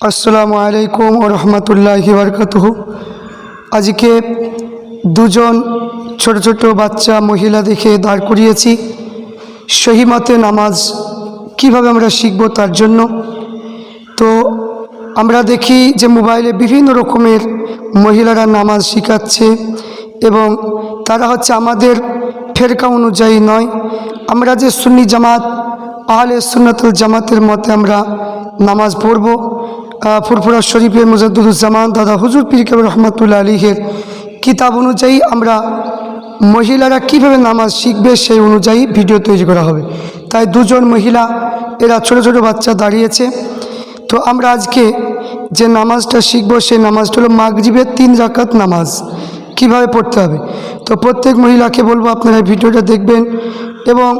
আসসালামু আলাইকুম ও রহমতুল্লাহি বরকাতুহ। আজকে দুজন ছোট ছোট বাচ্চা মহিলা দেখে দাঁড় করিয়েছি। সহিমতে নামাজ কীভাবে আমরা শিখব তার জন্য? তো আমরা দেখি যে মোবাইলে বিভিন্ন রকমের মহিলারা নামাজ শিখাচ্ছে এবং তারা হচ্ছে আমাদের ফেরকা অনুযায়ী নয়। আমরা যে সুন্নি জামাত, আহলে সুন্নাতুল জামাতের মতে আমরা নামাজ পড়ব। ফুরফুরা শরীফের মুজাদ্দুজ্জামান দাদা হুজুর পীর কবির রহমতুল্লাহ আলীহের কিতাব অনুযায়ী আমরা মহিলারা কীভাবে নামাজ শিখবে সেই অনুযায়ী ভিডিও তৈরি করা হবে। তাই দুজন মহিলা, এরা ছোট ছোট বাচ্চা দাঁড়িয়েছে। তো আমরা আজকে যে নামাজটা শিখব, সেই নামাজটা হলো মাগরিবের তিন রাকাত নামাজ। কীভাবে পড়তে হবে? তো প্রত্যেক মহিলাকে বলব আপনারা ভিডিওটা দেখবেন এবং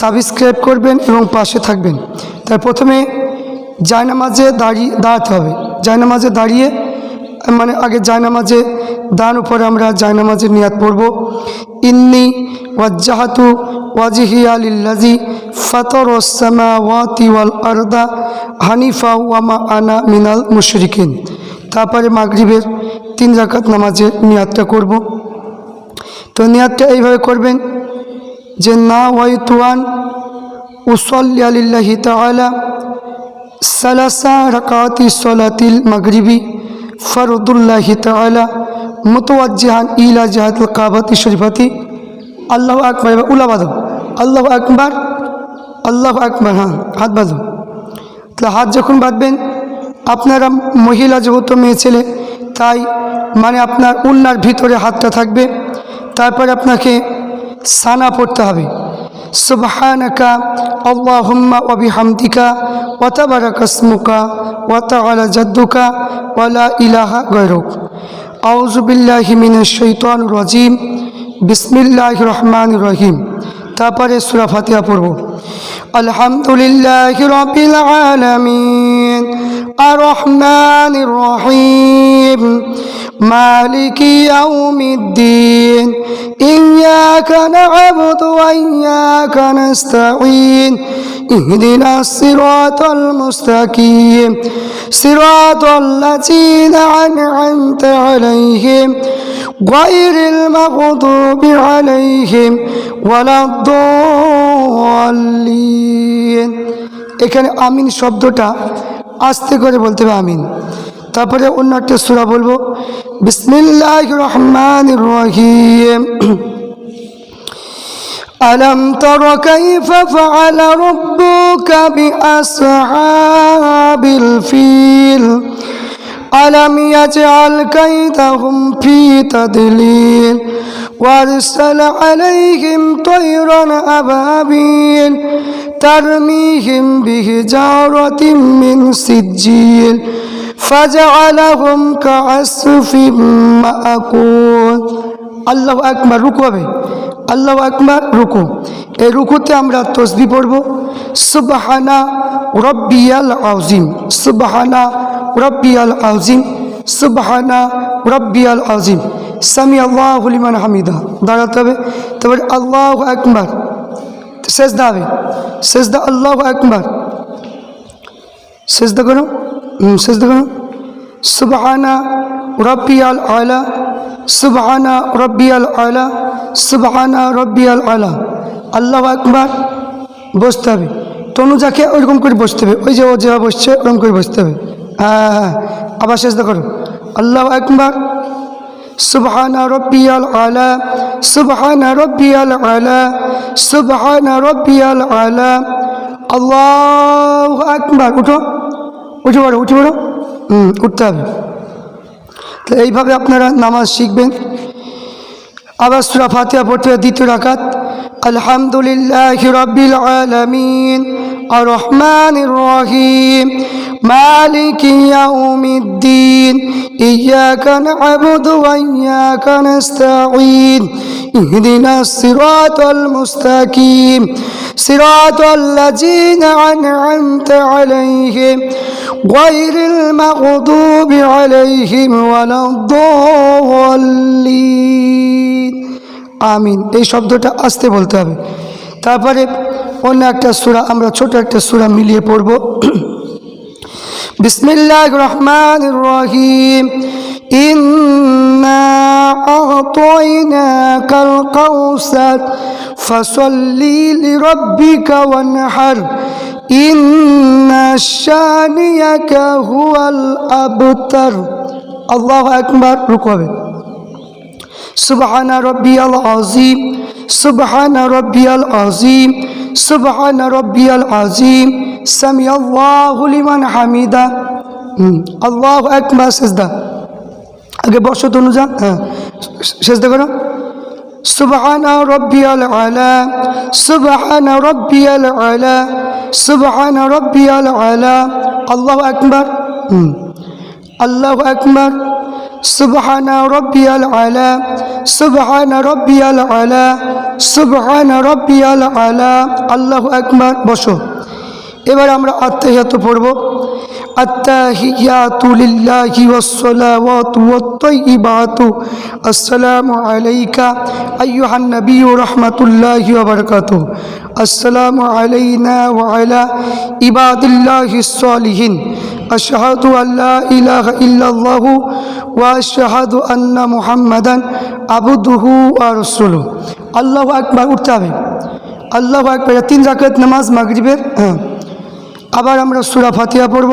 সাবস্ক্রাইব করবেন এবং পাশে থাকবেন। তাই প্রথমে জায়নামাজে দাঁড়িয়ে, দাঁড়াতে হবে। জায়নামাজে দাঁড়িয়ে মানে আগে জায়নামাজে দান উপরে আমরা জায়নামাজের নিয়াত পড়ব। ইন্নি ওয়াজ্জাহাতু ওয়াজিহিয়া লিল্লাজি ফাতর ওসামা ওয়াতি ওয়াল আরদা হানিফা ওয়ামা আনা মিনাল মুশরিকিন। তারপরে মাগরিবের তিন রাকাত নামাজের নিয়াতটা করব। তো নিয়াতটা এইভাবে করবেন যে, না ওয়াই ওয়াইতুয়ান উসল্লি আলিল্লাহি তাআলা সালাসা রাকাতি সলাতিল মাগরিবি ফরদুল্লাহি তাআলা, মুতওয়াজ্জিহান ইলা জাহাতুল কাবাতি শরীফাতি। আল্লাহ আকবর, এবার উলা আল্লাহু আকবার আল্লাহু আকবার হ্যাঁ হাত বাঁধো। তাহলে হাত যখন বাঁধবেন, আপনারা মহিলা যেহেতু মেয়ে ছেলে, তাই মানে আপনার উন্নার ভিতরে হাতটা থাকবে, তারপরে আপনাকে সানা পড়তে হবে। সুবহানাকা আল্লাহুম্মা ওয়া বিহামদিকা ওয়া তাবারাকা ইসমুকা ওয়া তাআলা জাদ্দুকা ওয়া লা ইলাহা গায়রুক আউযু বিল্লাহি মিনাশ শাইতানির রাজিম বিসমিল্লাহির রহমানির রহিম তারপরে সূরা ফাতিহা পড়ব আলহামদুলিল্লাহি রাব্বিল আলামিন আর রহমানির রহিম مالك يوم الدين إياك نعبد وإياك نستعين اهدنا الصراط المستقيم صراط الذين أنعمت عليهم غير المغضوب عليهم ولا الضالين এখানে আমিন শব্দটা আস্তে করে বলতে হবে আমিন তারপরে অন্য একটা সুরা বলবো বিসমিল্লাহ রহমান রহিম ألم تر كيف فعل ربك بأصحاب الفيل ألم يجعل كيدهم في تدليل وارسل عليهم طيرا أبابيل ترميهم بحجارة من سجيل فجعلهم كعصف مأكول الله أكبر ركوبه আল্লাহ আকবার, রুকু। এই রুকুতে আমরা তসবি পড়ব। সুবাহানা রব্বিয়াল আউজিম সুবাহানা রব্বিয়াল আউজিম সুবাহানা রব্বিয়াল আউজিম সামি আল্লাহ হলিমান হামিদা। দাঁড়াতে হবে। তারপরে আল্লাহ আকবার। শেষদা হবে। শেষদা আল্লাহ আকবার। শেষদা করো। শেষদা করো। সুবাহানা রব্বিয়াল আলা, সুবহানা রব্বিয়াল আলা সুবহানা রব্বিয়াল আলা। আল্লাহ আকবার। বসতে হবে। তনুজাকে ওইরকম করে বসতে হবে। ওই যে ও যেভাবে বসছে, ওরকম করে বসতে হবে। হ্যাঁ হ্যাঁ। আবার চেষ্টা করো। আল্লাহ আকবার। সুবহানা রব্বিয়াল আলা। সুবহানা রব্বিয়াল আলা। সুবহানা রব্বিয়াল আলা। আল্লাহ আকবার। উঠো। উঠে পড়ো উঠে পড়ো। হুম, উঠতে হবে। তো এইভাবে আপনারা নামাজ শিখবেন। আবার সুরা ফাতিয়া পড়তে দ্বিতীয় রাকাত। আলহামদুলিল্লাহ রব্বিল আলামিন। আর রহমান রহিম মালিক ইয়াউমিদ্দিন। ইয়া কান ওয়া ইয়াকা নাস্তাঈন। اهدنا الصراط المستقيم صراط الذين أنعمت عليهم غير المغضوب عليهم ولا الضالين আমিন এই শব্দটা আসতে বলতে হবে তারপরে অন্য একটা সূরা আমরা ছোট একটা সূরা মিলিয়ে পড়ব بسم الله الرحمن الرحيم إنا أعطيناك الكوثر فصل لربك وانحر إن شانيك هو الأبتر الله أكبر ركوبه سبحان ربي العظيم سبحان ربي العظيم سبحان ربي العظيم سمع الله لمن حمده হুম, আল্লাহ একবার সেজদা আগে বসো তনুজা হ্যাঁ সেজদা করো سبحان ربي العلا سبحان ربي العلا سبحان ربي العلا الله أكبر হুম, الله أكبر سبحان ربي العلا سبحان ربي العلا سبحان ربي العلا الله أكبر বসো এবার আমরা আত্মাহিয়াত পড়ব আত্তাহিয়াতু লিল্লাহি ওয়াসসালাওয়াতু ওয়াত-তাইয়্যিবাতু আসসালামু আলাইকা আইয়ুহান নাবিয়্যু রাহমাতুল্লাহি ওয়া বারাকাতুহু। আসসালামু আলাইনা ওয়া আলা ইবাদিল্লাহিস সালিহিন আশহাদু আল্লা ইলাহা ইল্লাল্লাহু ওয়া আশহাদু আন্না মুহাম্মাদান আবদুহু ওয়া রাসূলুহু। আল্লাহু আকবার, উঠতে আল্লাহু আকবার, তিন রাকাত নামাজ মাগরিবের হ্যাঁ। আবার আমরা সুরা ফাতিহা পড়ব।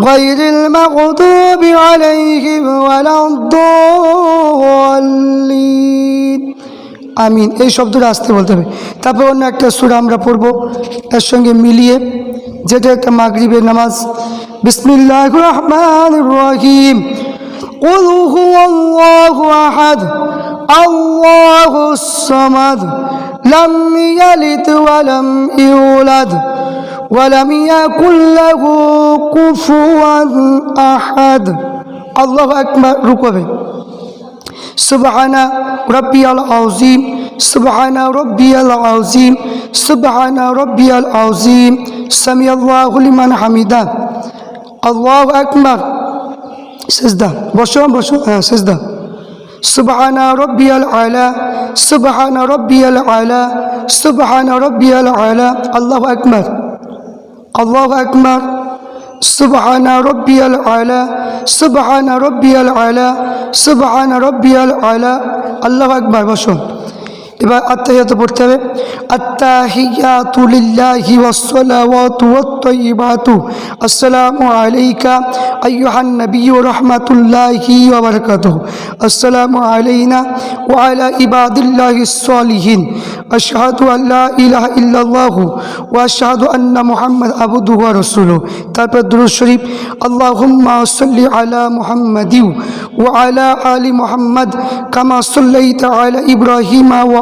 غير المغضوب عليهم ولا الضالين আমিন এই শব্দটা আসতে বলতে হবে তারপর অন্য একটা সুরা আমরা পড়ব এর সঙ্গে মিলিয়ে যেটা একটা মাগরিবের নামাজ বিসমিল্লাহ রহমান রহিম قل هو الله أحد الله الصمد لم يلد ولم يولد ولم يكن له كفوا أحد. الله أكبر ركبه سبحان ربي العظيم سبحان ربي العظيم سبحان ربي العظيم. سمع الله لمن حمده. الله أكبر. سجدة. بشو بشو آه سجدة. سبحان ربي العلا سبحان ربي العلا سبحان ربي العلا الله أكبر الله أكبر. سبحان ربي العلا سبحان ربي العلا سبحان ربي العلا الله أكبر বসো এবার আত্মাহিয়াত পড়তে হবে। আত্তাহিয়াতু লিল্লাহি ওয়াসসালাওয়াতু ওয়াত-তাইয়্যিবাতু আসসালামু আলাইকা আইয়ুহান নাবিয়্যু রাহমাতুল্লাহি ওয়া বারাকাতুহু। আসসালামু আলাইনা ওয়া আলা ইবাদিল্লাহিস সালিহিন আশহাদু আন লা ইলাহা ইল্লাল্লাহু ওয়া আশহাদু আন্না মুহাম্মাদ আবদুহু ওয়া রাসূলুহু। তারপর দুরূদ শরীফ, আল্লাহুম্মা সাল্লি আলা মুহাম্মাদি ওয়া আলা আলি মুহাম্মাদ কামা সাল্লাইতা আলা ইব্রাহিমা ওয়া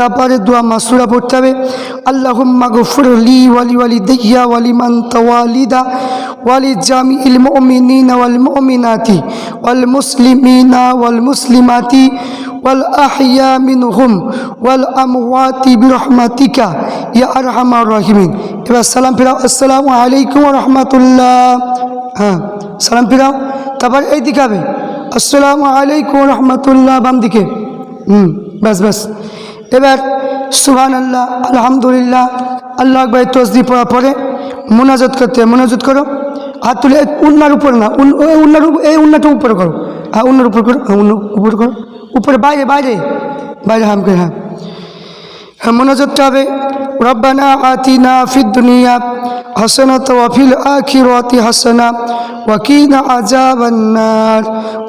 তারপরে দোয়া মাসুরা পড়তে হবে। আল্লাহুম্মা গফুরলি ওয়ালি ওয়ালিদাইয়া ওয়ালিমান তাওয়ালিদা ওয়ালি জামিল মুমিনিনা ওয়াল মুমিনাতি ওয়াল মুসলিমিনা ওয়াল মুসলিমাতি ওয়াল আহইয়া মিনহুম ওয়াল আমওয়াতি বিরহমাতিকা। ইয়া আরহামার রাহিমিন। এবার সালাম ফিরাও। আসসালামু আলাইকুম রাহমাতুল্লাহ। হ্যাঁ সালাম ফিরাও। তারপর এই দিকে হবে আসসালামু আলাইকুম রাহমাতুল্লাহ বাম দিকে হুম, ব্যাস ব্যাস। এবার সুহান আল্লাহ আলহামদুলিল্লাহ, আল্লাহ আকবর তসদি পড়া পরে মোনাজত করতে। মোনাজত করো। আর তুলে উন্নার উপর না উন্নার এই উন্নাটা উপরে করো। হ্যাঁ উন্নার উপর করো হ্যাঁ উন্ন উপরে করো। উপরে বাইরে বাইরে। বাইরে হাম করে হ্যাঁ হ্যাঁ মোনাজতটা হবে ربنا آتنا في الدنيا حسنة وفي الآخرة حسنة وقنا عذاب النار.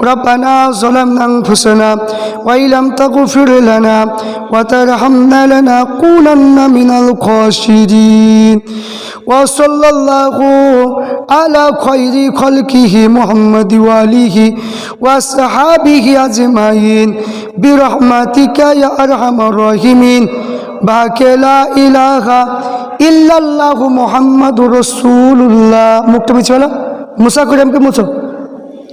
ربنا ظلمنا أنفسنا وإن لم تغفر لنا وترحمنا لنكونن من الخاسرين. وصلى الله على خير خلقه محمد وآله وصحابه أجمعين. برحمتك يا أرحم الراحمين. ইল্লাল্লাহু মুসা করে মুছো।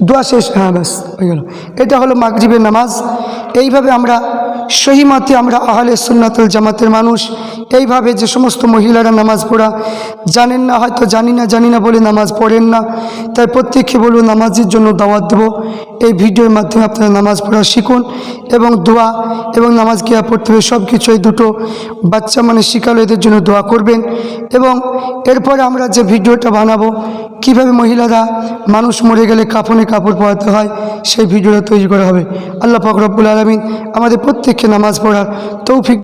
দোয়া শেষ। হ্যাঁ ব্যাস, হয়ে গেল। এটা হলো মাগরিবের নামাজ। এইভাবে আমরা সহিমতে আমরা আহলে সুন্নাতুল জামাতের মানুষ। এইভাবে যে সমস্ত মহিলারা নামাজ পড়া, জানেন না, হয়তো জানি না জানি না বলে নামাজ পড়েন না। তাই প্রত্যেককে বলব, নামাজের জন্য দাওয়াত দেবো। এই ভিডিওর মাধ্যমে আপনারা নামাজ পড়া শিখুন এবং দোয়া এবং নামাজ গিয়া পড়তে হবে সব কিছু এই দুটো বাচ্চা মানে শিখালো এদের জন্য দোয়া করবেন। এবং এরপরে আমরা যে ভিডিওটা বানাবো, কীভাবে মহিলারা মানুষ মরে গেলে কাফনে কাপড় পরাতে হয়, সেই ভিডিওটা তৈরি করা হবে। আল্লাহ ফকরবুল আলমিন আমাদের প্রত্যেককে নামাজ পড়ার তৌফিক